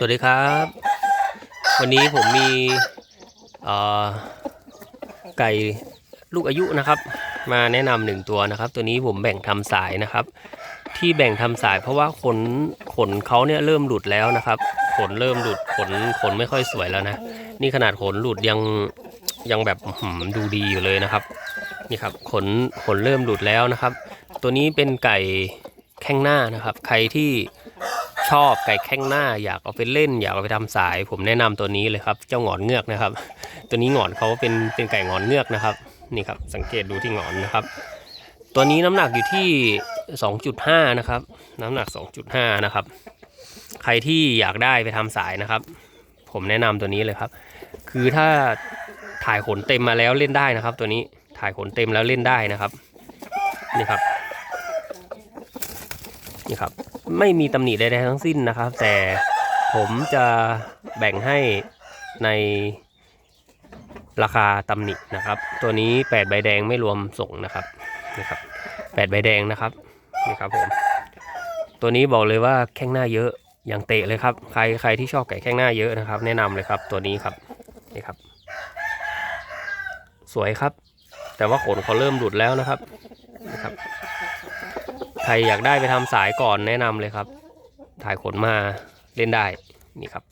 สวัสดีครับ วันนี้ผมมีไก่ลูกอายุนะครับ มาแนะนำหนึ่งตัวนะครับ ตัวนี้ผมแบ่งทำสายนะครับ ที่แบ่งทำสายเพราะว่าขนขนเขาเนี่ยเริ่มหลุดแล้วนะครับ ขนเริ่มหลุดขนขนไม่ค่อยสวยแล้วนะ นี่ขนาดขนหลุดยังยังแบบดูดีอยู่เลยนะครับ นี่ครับขนขนเริ่มหลุดแล้วนะครับ ตัวนี้เป็นไก่แข้งหน้านะครับ ใครที่ ชอบไก่แข้งหน้า อยากเอาไปเล่น อยากเอาไปทำสาย ผมแนะนำตัวนี้เลยครับ เจ้าหงอนเงือกนะครับ ตัวนี้หงอนเขาเป็นเป็นไก่หงอนเงือกนะครับนี่ครับสังเกตดูที่หงอนนะครับ ตัวนี้น้ำหนักอยู่ที่ 2.5 นะครับ น้ำหนัก 2.5 นะครับ ใครที่อยากได้ไปทำสายนะครับ ผมแนะนำตัวนี้เลยครับ คือถ้าถ่ายขนเต็มมาแล้วเล่นได้นะครับ ตัวนี้ถ่ายขนเต็มแล้วเล่นได้นะครับนี่ครับนี่ครับ ไม่มีตำหนิใดๆทั้งสิ้นนะครับ แต่ผมจะแบ่งให้ในราคาตำหนินะครับ ตัวนี้ 8 ใบแดงไม่รวมส่งนะครับนี่ครับ8ใบแดงนะครับนี่ครับผมตัวนี้บอกเลยว่าแข้งหน้าเยอะอย่างเตะเลยครับ ใครใครที่ชอบไก่แข้งหน้าเยอะนะครับ แนะนำเลยครับ ตัวนี้ครับนี่ครับ สวยครับ แต่ว่าขนเขาเริ่มหลุดแล้วนะครับนะครับ ครอยากได้ไปทำสายก่อนแนะนำเลยครับ ถ่ายขนมาเล่นได้นี่ครับ